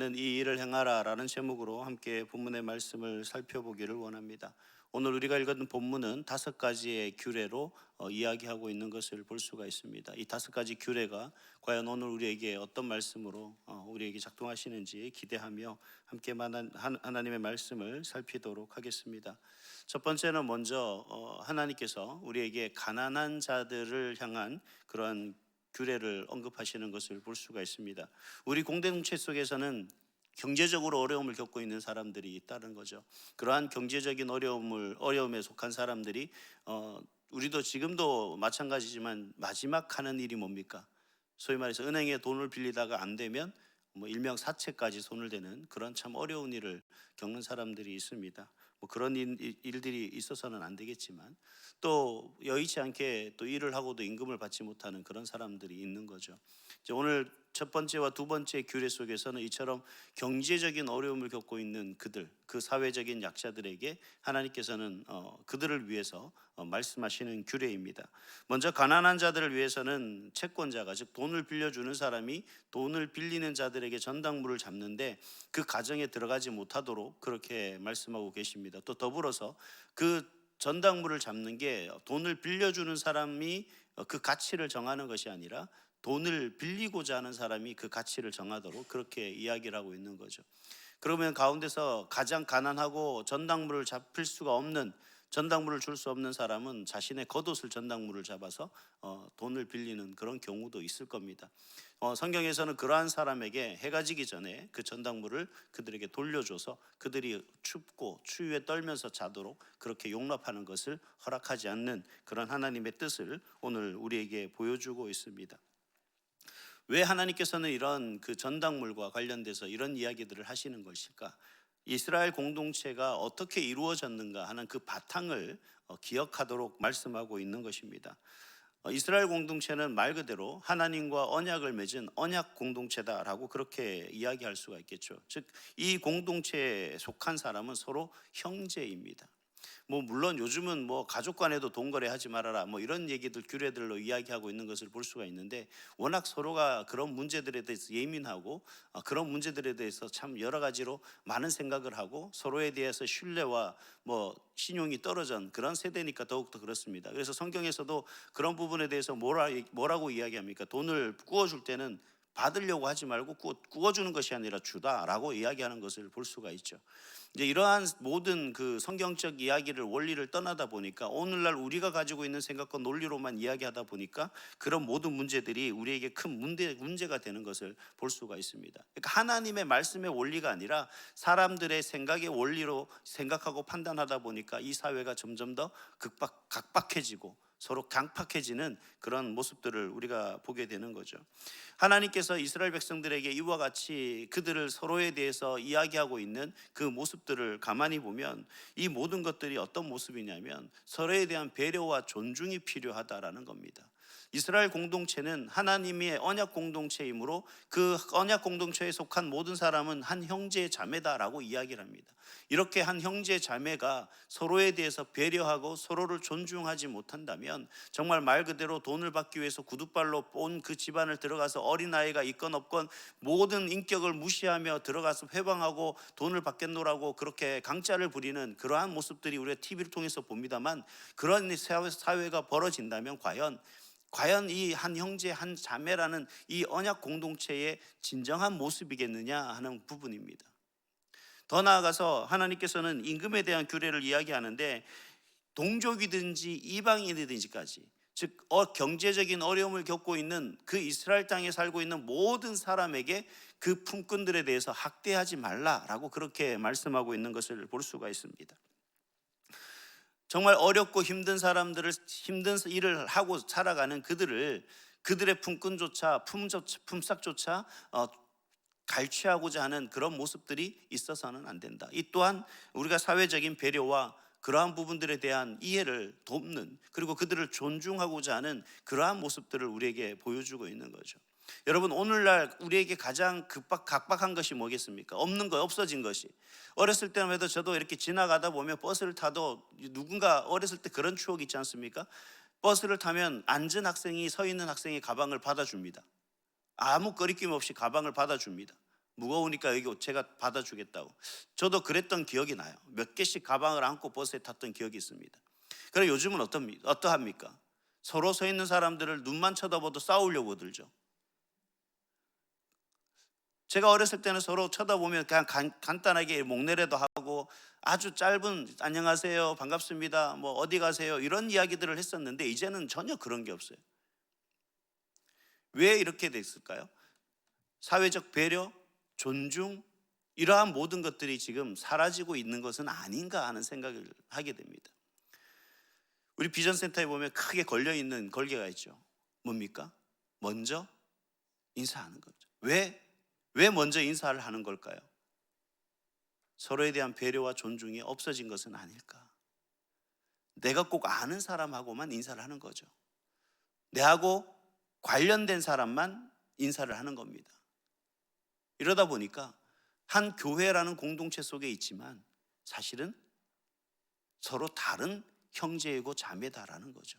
이 일을 행하라라는 제목으로 함께 본문의 말씀을 살펴보기를 원합니다. 오늘 우리가 읽었던 본문은 다섯 가지의 규례로 어, 이야기하고 있는 것을 볼 수가 있습니다. 이 다섯 가지 규례가 과연 오늘 우리에게 어떤 말씀으로 어, 우리에게 작동하시는지 기대하며 함께 하나님의 말씀을 살피도록 하겠습니다. 첫 번째는 먼저 어, 하나님께서 우리에게 가난한 자들을 향한 그러한 규례를 언급하시는 것을 볼 수가 있습니다. 우리 공동체 속에서는 경제적으로 어려움을 겪고 있는 사람들이 있다는 거죠. 그러한 경제적인 어려움을 어려움에 속한 사람들이 어, 우리도 지금도 마찬가지지만 마지막 하는 일이 뭡니까? 소위 말해서 은행에 돈을 빌리다가 안 되면 뭐 일명 사채까지 손을 대는 그런 참 어려운 일을 겪는 사람들이 있습니다. 뭐 그런 일, 일들이 있어서는 안 되겠지만 또 여의치 않게 또 일을 하고도 임금을 받지 못하는 그런 사람들이 있는 거죠. 이제 오늘 첫 번째와 두 번째 규례 속에서는 이처럼 경제적인 어려움을 겪고 있는 그들, 그 사회적인 약자들에게 하나님께서는 어, 그들을 위해서 어, 말씀하시는 규례입니다. 먼저 가난한 자들을 위해서는 채권자가 즉 돈을 빌려주는 사람이 돈을 빌리는 자들에게 전당물을 잡는데 그 가정에 들어가지 못하도록 그렇게 말씀하고 계십니다. 또 더불어서 그 전당물을 잡는 게 돈을 빌려주는 사람이 어, 그 가치를 정하는 것이 아니라 돈을 빌리고자 하는 사람이 그 가치를 정하도록 그렇게 이야기를 하고 있는 거죠. 그러면 가운데서 가장 가난하고 전당물을 잡힐 수가 없는 전당물을 줄 수 없는 사람은 자신의 겉옷을 전당물을 잡아서 어, 돈을 빌리는 그런 경우도 있을 겁니다. 어, 성경에서는 그러한 사람에게 해가 지기 전에 그 전당물을 그들에게 돌려줘서 그들이 춥고 추위에 떨면서 자도록 그렇게 용납하는 것을 허락하지 않는 그런 하나님의 뜻을 오늘 우리에게 보여주고 있습니다. 왜 하나님께서는 이런 그 전당물과 관련돼서 이런 이야기들을 하시는 것일까? 이스라엘 공동체가 어떻게 이루어졌는가 하는 그 바탕을 어, 기억하도록 말씀하고 있는 것입니다. 어, 이스라엘 공동체는 말 그대로 하나님과 언약을 맺은 언약 공동체다라고 그렇게 이야기할 수가 있겠죠. 즉 이 공동체에 속한 사람은 서로 형제입니다. 뭐 물론 요즘은 뭐 가족 간에도 동거래 하지 말아라 뭐 이런 얘기들 규례들로 이야기하고 있는 것을 볼 수가 있는데 워낙 서로가 그런 문제들에 대해서 예민하고 어, 그런 문제들에 대해서 참 여러 가지로 많은 생각을 하고 서로에 대해서 신뢰와 뭐 신용이 떨어진 그런 세대니까 더욱더 그렇습니다. 그래서 성경에서도 그런 부분에 대해서 뭐라 뭐라고 이야기합니까? 돈을 구워줄 때는 받으려고 하지 말고 구워, 구워 주는 것이 아니라 주다라고 이야기하는 것을 볼 수가 있죠. 이제 이러한 모든 그 성경적 이야기를 원리를 떠나다 보니까 오늘날 우리가 가지고 있는 생각과 논리로만 이야기하다 보니까 그런 모든 문제들이 우리에게 큰 문제 문제가 되는 것을 볼 수가 있습니다. 그러니까 하나님의 말씀의 원리가 아니라 사람들의 생각의 원리로 생각하고 판단하다 보니까 이 사회가 점점 더 극박 각박해지고 서로 강팍해지는 그런 모습들을 우리가 보게 되는 거죠. 하나님께서 이스라엘 백성들에게 이와 같이 그들을 서로에 대해서 이야기하고 있는 그 모습들을 가만히 보면 이 모든 것들이 어떤 모습이냐면 서로에 대한 배려와 존중이 필요하다라는 겁니다. 이스라엘 공동체는 하나님의 언약 공동체이므로 그 언약 공동체에 속한 모든 사람은 한 형제 자매다라고 이야기를 합니다. 이렇게 한 형제 자매가 서로에 대해서 배려하고 서로를 존중하지 못한다면 정말 말 그대로 돈을 받기 위해서 구두발로 온 그 집안을 들어가서 어린아이가 있건 없건 모든 인격을 무시하며 들어가서 회방하고 돈을 받겠노라고 그렇게 강짜를 부리는 그러한 모습들이 우리가 TV를 통해서 봅니다만 그런 사회- 사회가 벌어진다면 과연 과연 이 한 형제 한 자매라는 이 언약 공동체의 진정한 모습이겠느냐 하는 부분입니다. 더 나아가서 하나님께서는 임금에 대한 규례를 이야기하는데 동족이든지 이방인이든지까지 즉 어, 경제적인 어려움을 겪고 있는 그 이스라엘 땅에 살고 있는 모든 사람에게 그 품꾼들에 대해서 학대하지 말라라고 그렇게 말씀하고 있는 것을 볼 수가 있습니다. 정말 어렵고 힘든 사람들을 힘든 일을 하고 살아가는 그들을 그들의 품꾼조차 품조, 품삯조차 어, 갈취하고자 하는 그런 모습들이 있어서는 안 된다. 이 또한 우리가 사회적인 배려와 그러한 부분들에 대한 이해를 돕는 그리고 그들을 존중하고자 하는 그러한 모습들을 우리에게 보여주고 있는 거죠. 여러분 오늘날 우리에게 가장 급박 각박한 것이 뭐겠습니까? 없는 거 없어진 것이 어렸을 때만 해도 저도 이렇게 지나가다 보면 버스를 타도 누군가 어렸을 때 그런 추억이 있지 않습니까? 버스를 타면 앉은 학생이 서 있는 학생의 가방을 받아줍니다. 아무 거리낌 없이 가방을 받아줍니다. 무거우니까 여기 제가 받아주겠다고. 저도 그랬던 기억이 나요. 몇 개씩 가방을 안고 버스에 탔던 기억이 있습니다. 그럼 요즘은 어떠합니까? 서로 서 있는 사람들을 눈만 쳐다봐도 싸우려고 들죠. 제가 어렸을 때는 서로 쳐다보면 그냥 간, 간단하게 목내래도 하고 아주 짧은 안녕하세요 반갑습니다 뭐 어디 가세요 이런 이야기들을 했었는데 이제는 전혀 그런 게 없어요. 왜 이렇게 됐을까요? 사회적 배려, 존중 이러한 모든 것들이 지금 사라지고 있는 것은 아닌가 하는 생각을 하게 됩니다. 우리 비전센터에 보면 크게 걸려 있는 걸개가 있죠. 뭡니까? 먼저 인사하는 거죠. 왜? 왜 먼저 인사를 하는 걸까요? 서로에 대한 배려와 존중이 없어진 것은 아닐까? 내가 꼭 아는 사람하고만 인사를 하는 거죠. 내하고 관련된 사람만 인사를 하는 겁니다. 이러다 보니까 한 교회라는 공동체 속에 있지만 사실은 서로 다른 형제이고 자매다라는 거죠.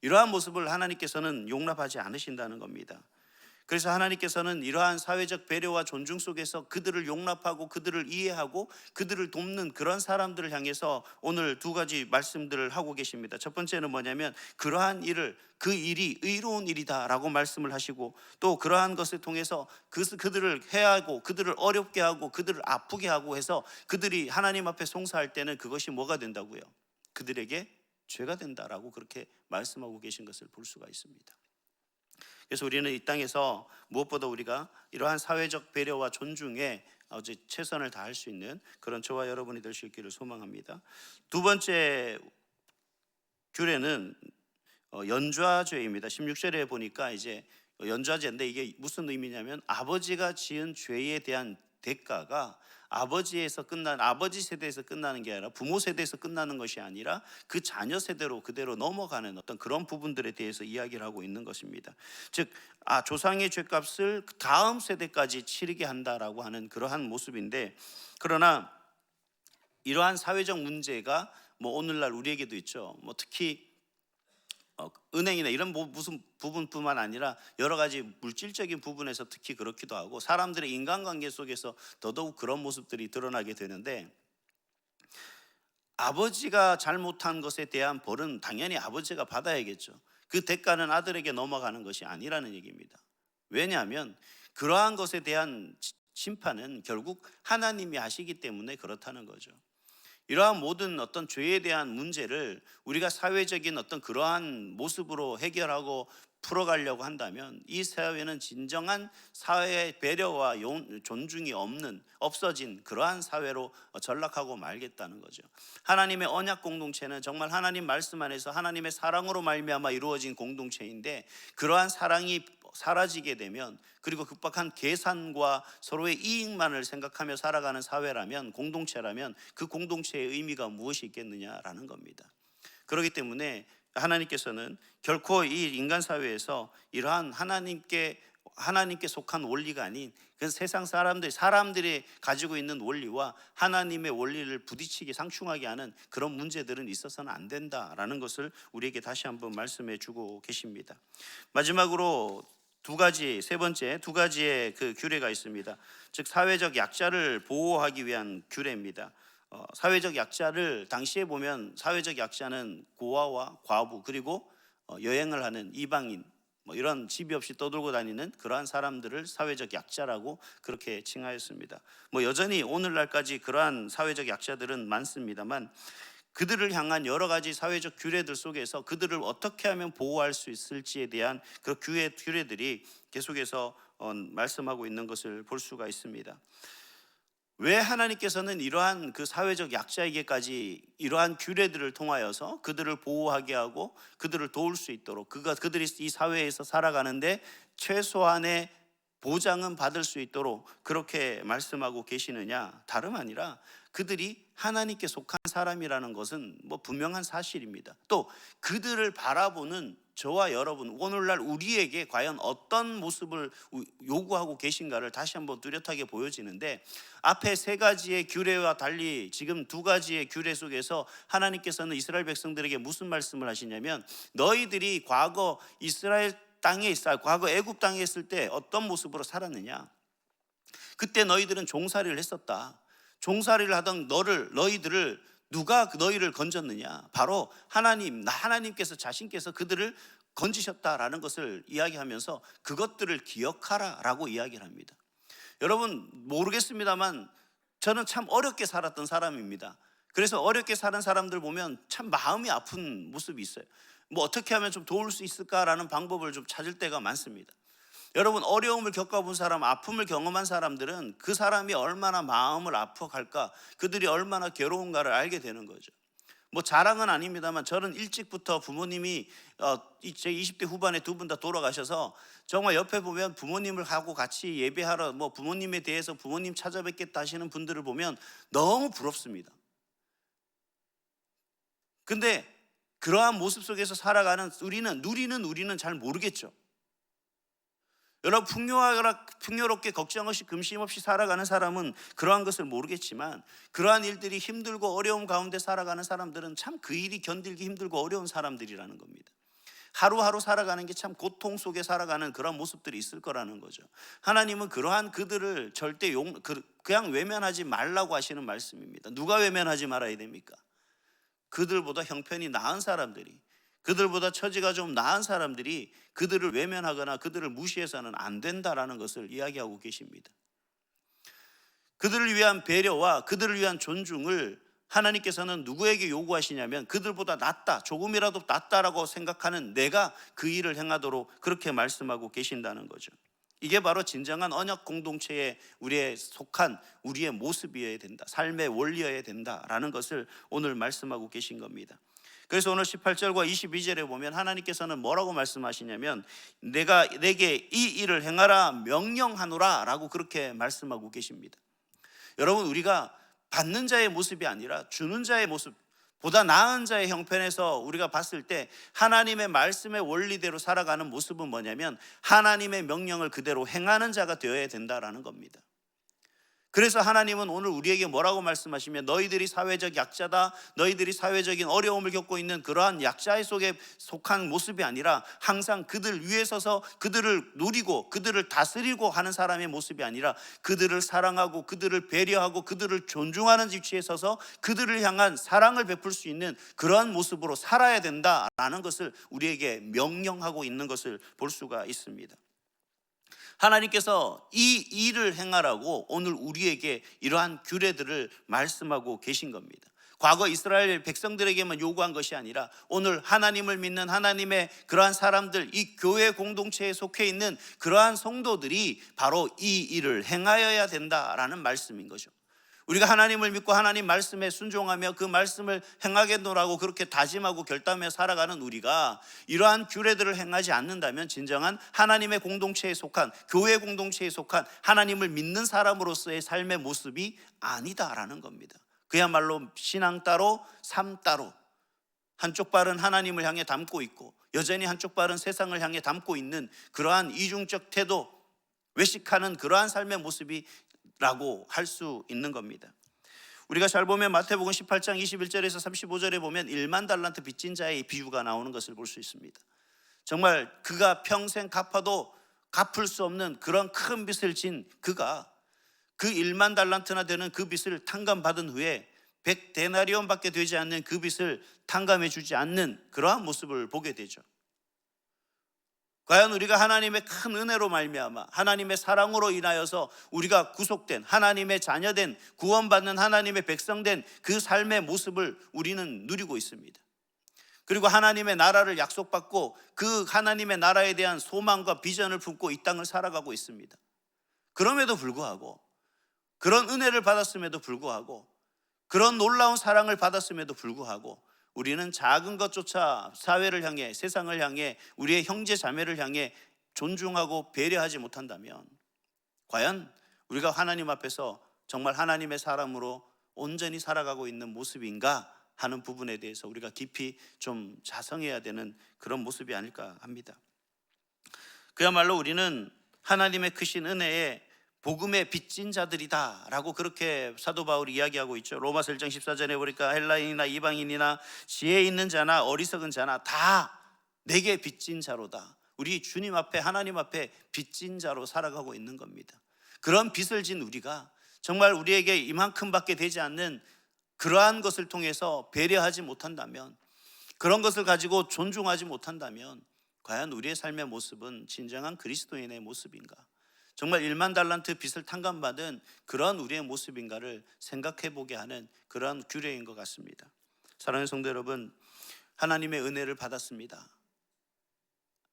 이러한 모습을 하나님께서는 용납하지 않으신다는 겁니다. 그래서 하나님께서는 이러한 사회적 배려와 존중 속에서 그들을 용납하고 그들을 이해하고 그들을 돕는 그런 사람들을 향해서 오늘 두 가지 말씀들을 하고 계십니다. 첫 번째는 뭐냐면 그러한 일을 그 일이 의로운 일이다라고 말씀을 하시고 또 그러한 것을 통해서 그, 그들을 해하고 그들을 어렵게 하고 그들을 아프게 하고 해서 그들이 하나님 앞에 송사할 때는 그것이 뭐가 된다고요? 그들에게 죄가 된다라고 그렇게 말씀하고 계신 것을 볼 수가 있습니다. 그래서 우리는 이 땅에서 무엇보다 우리가 이러한 사회적 배려와 존중에 어제 최선을 다할 수 있는 그런 저와 여러분이 될 수 있기를 소망합니다. 두 번째 규례는 어, 연좌죄입니다. 16절에 보니까 이제 연좌죄인데 이게 무슨 의미냐면 아버지가 지은 죄에 대한 대가가 아버지에서 끝난 아버지 세대에서 끝나는 게 아니라 부모 세대에서 끝나는 것이 아니라 그 자녀 세대로 그대로 넘어가는 어떤 그런 부분들에 대해서 이야기를 하고 있는 것입니다. 즉, 아 조상의 죄값을 그 다음 세대까지 치르게 한다라고 하는 그러한 모습인데 그러나 이러한 사회적 문제가 뭐 오늘날 우리에게도 있죠. 뭐 특히 어, 은행이나 이런 뭐 무슨 부분뿐만 아니라 여러 가지 물질적인 부분에서 특히 그렇기도 하고 사람들의 인간관계 속에서 더더욱 그런 모습들이 드러나게 되는데 아버지가 잘못한 것에 대한 벌은 당연히 아버지가 받아야겠죠. 그 대가는 아들에게 넘어가는 것이 아니라는 얘기입니다. 왜냐하면 그러한 것에 대한 심판은 결국 하나님이 하시기 때문에 그렇다는 거죠. 이러한 모든 어떤 죄에 대한 문제를 우리가 사회적인 어떤 그러한 모습으로 해결하고 풀어가려고 한다면 이 사회는 진정한 사회의 배려와 존중이 없는 없어진 그러한 사회로 전락하고 말겠다는 거죠. 하나님의 언약 공동체는 정말 하나님 말씀 안에서 하나님의 사랑으로 말미암아 이루어진 공동체인데 그러한 사랑이 사라지게 되면 그리고 급박한 계산과 서로의 이익만을 생각하며 살아가는 사회라면 공동체라면 그 공동체의 의미가 무엇이 있겠느냐라는 겁니다. 그렇기 때문에 하나님께서는 결코 이 인간 사회에서 이러한 하나님께 하나님께 속한 원리가 아닌 그 세상 사람들 사람들이 가지고 있는 원리와 하나님의 원리를 부딪히게 상충하게 하는 그런 문제들은 있어서는 안 된다라는 것을 우리에게 다시 한번 말씀해 주고 계십니다. 마지막으로 두 가지 세 번째 두 가지의 그 규례가 있습니다. 즉 사회적 약자를 보호하기 위한 규례입니다. 어, 사회적 약자를 당시에 보면 사회적 약자는 고아와 과부 그리고 어, 여행을 하는 이방인 뭐 이런 집이 없이 떠돌고 다니는 그러한 사람들을 사회적 약자라고 그렇게 칭하였습니다. 뭐 여전히 오늘날까지 그러한 사회적 약자들은 많습니다만 그들을 향한 여러 가지 사회적 규례들 속에서 그들을 어떻게 하면 보호할 수 있을지에 대한 그 규례 규례들이 계속해서 어, 말씀하고 있는 것을 볼 수가 있습니다. 왜 하나님께서는 이러한 그 사회적 약자에게까지 이러한 규례들을 통하여서 그들을 보호하게 하고 그들을 도울 수 있도록 그가 그들이 이 사회에서 살아가는데 최소한의 보장은 받을 수 있도록 그렇게 말씀하고 계시느냐 다름 아니라 그들이 하나님께 속한 사람이라는 것은 뭐 분명한 사실입니다. 또 그들을 바라보는 저와 여러분 오늘날 우리에게 과연 어떤 모습을 요구하고 계신가를 다시 한번 뚜렷하게 보여지는데 앞에 세 가지의 규례와 달리 지금 두 가지의 규례 속에서 하나님께서는 이스라엘 백성들에게 무슨 말씀을 하시냐면 너희들이 과거 이스라엘 땅에 있어 과거 애굽 땅에 있을 때 어떤 모습으로 살았느냐 그때 너희들은 종살이를 했었다. 종살이를 하던 너를 너희들을 누가 그 너희를 건졌느냐? 바로 하나님, 나 하나님께서 자신께서 그들을 건지셨다라는 것을 이야기하면서 그것들을 기억하라라고 이야기를 합니다. 여러분 모르겠습니다만 저는 참 어렵게 살았던 사람입니다. 그래서 어렵게 사는 사람들 보면 참 마음이 아픈 모습이 있어요. 뭐 어떻게 하면 좀 도울 수 있을까라는 방법을 좀 찾을 때가 많습니다. 여러분 어려움을 겪어본 사람, 아픔을 경험한 사람들은 그 사람이 얼마나 마음을 아파할까, 그들이 얼마나 괴로운가를 알게 되는 거죠. 뭐 자랑은 아닙니다만 저는 일찍부터 부모님이 어, 이- 제 20대 후반에 두 분 다 돌아가셔서 정말 옆에 보면 부모님을 하고 같이 예배하러 뭐 부모님에 대해서 부모님 찾아뵙겠다 하시는 분들을 보면 너무 부럽습니다. 근데 그러한 모습 속에서 살아가는 우리는 누리는 우리는 잘 모르겠죠. 여러분 풍요롭게 걱정 없이 금심 없이 살아가는 사람은 그러한 것을 모르겠지만 그러한 일들이 힘들고 어려움 가운데 살아가는 사람들은 참 그 일이 견딜기 힘들고 어려운 사람들이라는 겁니다. 하루하루 살아가는 게 참 고통 속에 살아가는 그런 모습들이 있을 거라는 거죠. 하나님은 그러한 그들을 절대 용 그- 그냥 외면하지 말라고 하시는 말씀입니다. 누가 외면하지 말아야 됩니까? 그들보다 형편이 나은 사람들이 그들보다 처지가 좀 나은 사람들이 그들을 외면하거나 그들을 무시해서는 안 된다라는 것을 이야기하고 계십니다. 그들을 위한 배려와 그들을 위한 존중을 하나님께서는 누구에게 요구하시냐면 그들보다 낫다, 조금이라도 낫다라고 생각하는 내가 그 일을 행하도록 그렇게 말씀하고 계신다는 거죠. 이게 바로 진정한 언약 공동체에 우리의 속한 우리의 모습이어야 된다. 삶의 원리여야 된다라는 것을 오늘 말씀하고 계신 겁니다. 그래서 오늘 18절과 22절에 보면 하나님께서는 뭐라고 말씀하시냐면 내가 내게 이 일을 행하라 명령하노라라고 그렇게 말씀하고 계십니다. 여러분 우리가 받는 자의 모습이 아니라 주는 자의 모습 보다 나은 자의 형편에서 우리가 봤을 때 하나님의 말씀의 원리대로 살아가는 모습은 뭐냐면 하나님의 명령을 그대로 행하는 자가 되어야 된다라는 겁니다. 그래서 하나님은 오늘 우리에게 뭐라고 말씀하시면 너희들이 사회적 약자다, 너희들이 사회적인 어려움을 겪고 있는 그러한 약자의 속에 속한 모습이 아니라 항상 그들 위에 서서 그들을 누리고 그들을 다스리고 하는 사람의 모습이 아니라 그들을 사랑하고 그들을 배려하고 그들을 존중하는 위치에 서서 그들을 향한 사랑을 베풀 수 있는 그러한 모습으로 살아야 된다라는 것을 우리에게 명령하고 있는 것을 볼 수가 있습니다. 하나님께서 이 일을 행하라고 오늘 우리에게 이러한 규례들을 말씀하고 계신 겁니다. 과거 이스라엘 백성들에게만 요구한 것이 아니라 오늘 하나님을 믿는 하나님의 그러한 사람들, 이 교회 공동체에 속해 있는 그러한 성도들이 바로 이 일을 행하여야 된다라는 말씀인 거죠. 우리가 하나님을 믿고 하나님 말씀에 순종하며 그 말씀을 행하겠노라고 그렇게 다짐하고 결단하며 살아가는 우리가 이러한 규례들을 행하지 않는다면 진정한 하나님의 공동체에 속한 교회 공동체에 속한 하나님을 믿는 사람으로서의 삶의 모습이 아니다라는 겁니다. 그야말로 신앙 따로 삶 따로 한쪽 발은 하나님을 향해 담고 있고 여전히 한쪽 발은 세상을 향해 담고 있는 그러한 이중적 태도 외식하는 그러한 삶의 모습이 라고 할 수 있는 겁니다. 우리가 잘 보면 마태복음 18장 21절에서 35절에 보면 1만 달란트 빚진 자의 비유가 나오는 것을 볼 수 있습니다. 정말 그가 평생 갚아도 갚을 수 없는 그런 큰 빚을 진 그가 그 1만 달란트나 되는 그 빚을 탕감받은 후에 100데나리온밖에 되지 않는 그 빚을 탕감해 주지 않는 그러한 모습을 보게 되죠. 과연 우리가 하나님의 큰 은혜로 말미암아 하나님의 사랑으로 인하여서 우리가 구속된 하나님의 자녀된 구원받는 하나님의 백성된 그 삶의 모습을 우리는 누리고 있습니다. 그리고 하나님의 나라를 약속받고 그 하나님의 나라에 대한 소망과 비전을 품고 이 땅을 살아가고 있습니다. 그럼에도 불구하고 그런 은혜를 받았음에도 불구하고 그런 놀라운 사랑을 받았음에도 불구하고 우리는 작은 것조차 사회를 향해 세상을 향해 우리의 형제 자매를 향해 존중하고 배려하지 못한다면 과연 우리가 하나님 앞에서 정말 하나님의 사람으로 온전히 살아가고 있는 모습인가 하는 부분에 대해서 우리가 깊이 좀 자성해야 되는 그런 모습이 아닐까 합니다. 그야말로 우리는 하나님의 크신 은혜에 복음의 빚진 자들이다라고 그렇게 사도 바울이 이야기하고 있죠. 로마서 1장 14절에 보니까 헬라인이나 이방인이나 지혜 있는 자나 어리석은 자나 다 내게 빚진 자로다. 우리 주님 앞에 하나님 앞에 빚진 자로 살아가고 있는 겁니다. 그런 빚을 진 우리가 정말 우리에게 이만큼밖에 되지 않는 그러한 것을 통해서 배려하지 못한다면 그런 것을 가지고 존중하지 못한다면 과연 우리의 삶의 모습은 진정한 그리스도인의 모습인가? 정말 1만 달란트 빚을 탕감받은 그런 우리의 모습인가를 생각해 보게 하는 그런 규례인 것 같습니다. 사랑하는 성도 여러분, 하나님의 은혜를 받았습니다.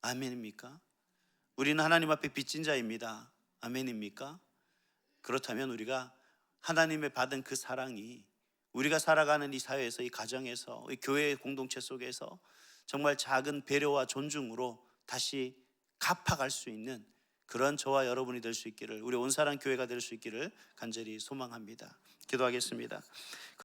아멘입니까? 우리는 하나님 앞에 빚진 자입니다. 아멘입니까? 그렇다면 우리가 하나님의 받은 그 사랑이 우리가 살아가는 이 사회에서 이 가정에서 이 교회 공동체 속에서 정말 작은 배려와 존중으로 다시 갚아갈 수 있는 그런 저와 여러분이 될 수 있기를 우리 온사랑 교회가 될 수 있기를 간절히 소망합니다. 기도하겠습니다.